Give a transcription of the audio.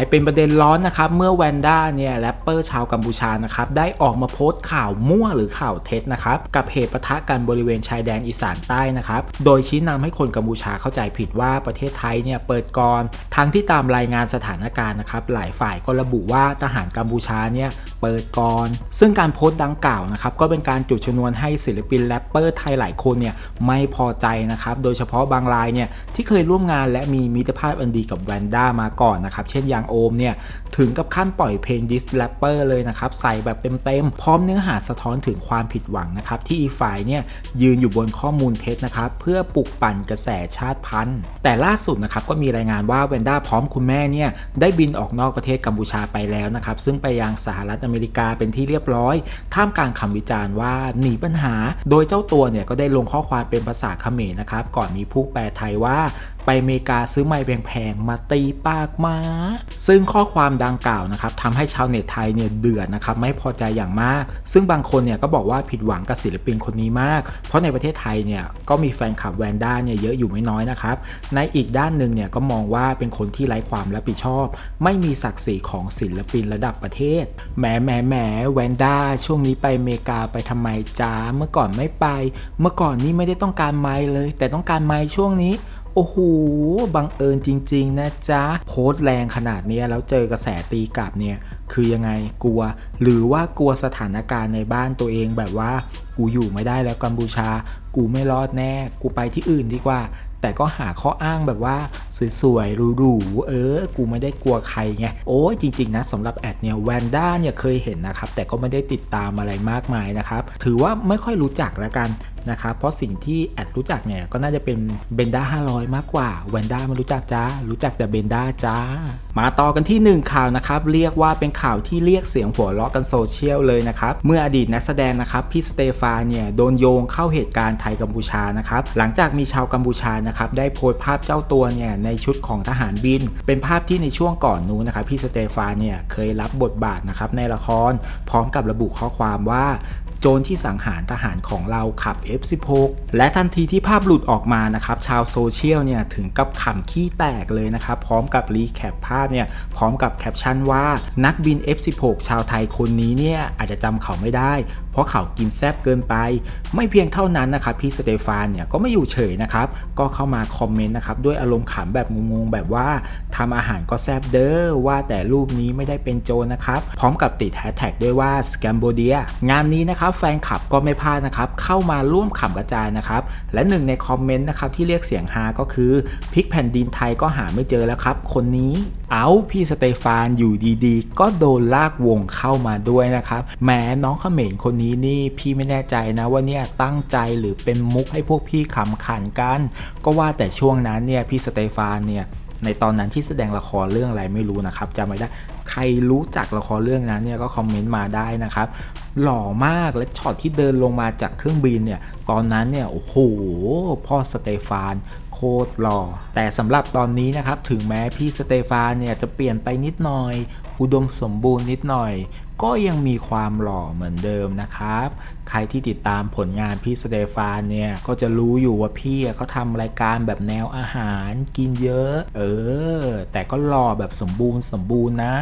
ายเป็นประเด็นร้อนนะครับเมื่อแวนด้าเนี่ยแรปเปอร์ชาวกัมพูชานะครับได้ออกมาโพสต์ข่าวมั่วหรือข่าวเท็จนะครับกับเหตุปะทะกันบริเวณชายแดนอีสานใต้นะครับโดยชี้นำให้คนกัมพูชาเข้าใจผิดว่าประเทศไทยเนี่ยเปิดก่อนทั้งที่ตามรายงานสถานการณ์นะครับหลายฝ่ายก็ระบุว่าทหารกัมพูชาเนี่ยเปิดก่อนซึ่งการโพสต์ดังกล่าวนะครับก็เป็นการจุดชนวนให้ศิลปินแรปเปอร์ไทยหลายคนเนี่ยไม่พอใจนะครับโดยเฉพาะบางรายเนี่ยที่เคยร่วมงานและมีมิตรภาพอันดีกับแวนด้ามาก่อนนะครับเช่นอย่างโอมเนี่ย ถึงกับขั้นปล่อยเพลงดิสแรปเปอร์เลยนะครับ ใส่แบบเต็มๆ พร้อมเนื้อหาสะท้อนถึงความผิดหวังนะครับ ที่อีฝ่ายเนี่ยยืนอยู่บนข้อมูลเท็จนะครับ เพื่อปลุกปั่นกระแสชาติพันธุ์ แต่ล่าสุดนะครับก็มีรายงานว่าแวนด้าพร้อมคุณแม่เนี่ยได้บินออกนอกประเทศกัมพูชาไปแล้วนะครับซึ่งไปยังสหรัฐอเมริกาเป็นที่เรียบร้อย ท่ามกลางคำวิจารณ์ว่าหนีปัญหา โดยเจ้าตัวเนี่ยก็ได้ลงข้อความเป็นภาษาเขมรนะครับก่อนมีผู้แปลไทยว่าไปอเมริกาซื้อไม้แพงๆมาตีปากมาซึ่งข้อความดังกล่าวนะครับทำให้ชาวเน็ตไทยเนี่ยเดือดนะครับไม่พอใจอย่างมาก ซึ่งบางคนเนี่ยก็บอกว่าผิดหวังกับศิลปินคนนี้มาก เพราะในประเทศไทยเนี่ยก็มีแฟนคลับแวนด้าเนี่ยเยอะอยู่ไม่น้อยนะครับ ในอีกด้านหนึ่งเนี่ยก็มองว่าเป็นคนที่ไร้ความรับผิดชอบ ไม่มีศักดิ์ศรีของศิลปินระดับประเทศแหมแหมแหมแวนด้าช่วงนี้ไปอเมริกาไปทำไมจ้าเมื่อก่อนไม่ไป เมื่อก่อนนี่ไม่ได้ต้องการไม้เลย แต่ต้องการไม้ช่วงนี้ โอ้โห บังเอิญจริง ๆ นะจ๊ะ โพสต์แรงขนาดนี้แล้วเจอกระแสตีกลับเนี่ย คือยังไงกลัว หรือว่ากลัวสถานการณ์ในบ้านตัวเองแบบว่า กูอยู่ไม่ได้แล้วกัมพูชา กูไม่รอดแน่ กูไปที่อื่นดีกว่า แต่ก็หาข้ออ้างแบบว่า สวยๆหรูๆเออ กูไม่ได้กลัวใครไง โอ้ยจริง ๆ นะสำหรับแอดเนี่ยแวนด้าเนี่ยเคยเห็นนะครับ แต่ก็ไม่ได้ติดตามอะไรมากมายนะครับ ถือว่าไม่ค่อยรู้จักแล้วกัน นะครับเพราะสิ่งที่แอดรู้จักเนี่ยก็น่าจะเป็นเบนด้า500 มากกว่าแวนด้าไม่รู้จักจ้า รู้จักแต่เบนด้าจ้า มาต่อกันที่ 1 ข่าวนะครับ เรียกว่าเป็นข่าวที่เรียกเสียงหัวเราะกันโซเชียลเลยนะครับ เมื่ออดีตนักแสดงนะครับพี่สเตฟานเนี่ยโดนโยงเข้าเหตุการณ์ไทยกัมพูชานะครับหลังจากมีชาวกัมพูชานะครับได้โพสต์ภาพเจ้าตัวเนี่ยในชุดของทหารบิน เป็นภาพที่ในช่วงก่อนนู้นนะครับพี่สเตฟานเนี่ยเคยรับบทบาทนะครับในละครพร้อมกับระบุข้อความว่า โจรที่สังหารทหารของเราขับ F16 และทันทีที่ภาพหลุดออกมานะครับชาวโซเชียลเนี่ยถึงกับขำขี้แตกเลยนะครับพร้อมกับรีแคปภาพเนี่ยพร้อมกับแคปชั่นว่านักบิน F16 ชาวไทยคนนี้เนี่ยอาจจะจำเขาไม่ได้ เพราะเขากินแซบเกินไป ไม่เพียงเท่านั้นนะครับพี่สเตฟานเนี่ยก็ไม่อยู่เฉยนะครับก็เข้ามาคอมเมนต์นะครับด้วยอารมณ์ขำแบบงงๆแบบว่าทำอาหารก็แซบเด้อว่าแต่รูปนี้ไม่ได้เป็นโจรนะครับพร้อมกับติดแฮชแท็กด้วยว่าสแกมโบเดียงานนี้นะครับแฟนคลับก็ไม่พลาดนะครับเข้ามาร่วมขำกระจายนะครับและหนึ่งในคอมเมนต์นะครับที่เรียกเสียงฮาก็คือพลิกแผ่นดินไทยก็หาไม่เจอแล้วครับ คนนี้ เอาพี่สเตฟานอยู่ดีๆ ก็โดนลากวงเข้ามาด้วยนะครับแหมน้องเขมรคนนี้นี่พี่ไม่แน่ใจนะว่าเนี่ยตั้งใจหรือเป็นมุกให้พวกพี่ขำขันกัน ก็ว่าแต่ช่วงนั้นเนี่ยพี่สเตฟานเนี่ยในตอนนั้นที่แสดงละครเรื่องอะไรไม่รู้นะครับจำไม่ได้ใครรู้จักละครเรื่องนั้นเนี่ยก็คอมเมนต์มาได้นะครับ หล่อมากและช็อตที่เดินลงมาจากเครื่องบินเนี่ยตอนนั้นเนี่ยโอ้โหพ่อสเตฟาน คตรหล่อ แต่สำหรับตอนนี้นะครับ ถึงแม้พี่สเตฟานเนี่ยจะเปลี่ยนไปนิดหน่อย อุดมสมบูรณ์นิดหน่อย ก็ยังมีความหล่อเหมือนเดิมนะครับ ใครที่ติดตามผลงานพี่สเตฟานเนี่ยก็จะรู้อยู่ว่าพี่เขาทำรายการแบบแนวอาหารกินเยอะ เออ แต่ก็หล่อแบบสมบูรณ์สมบูรณ์นะ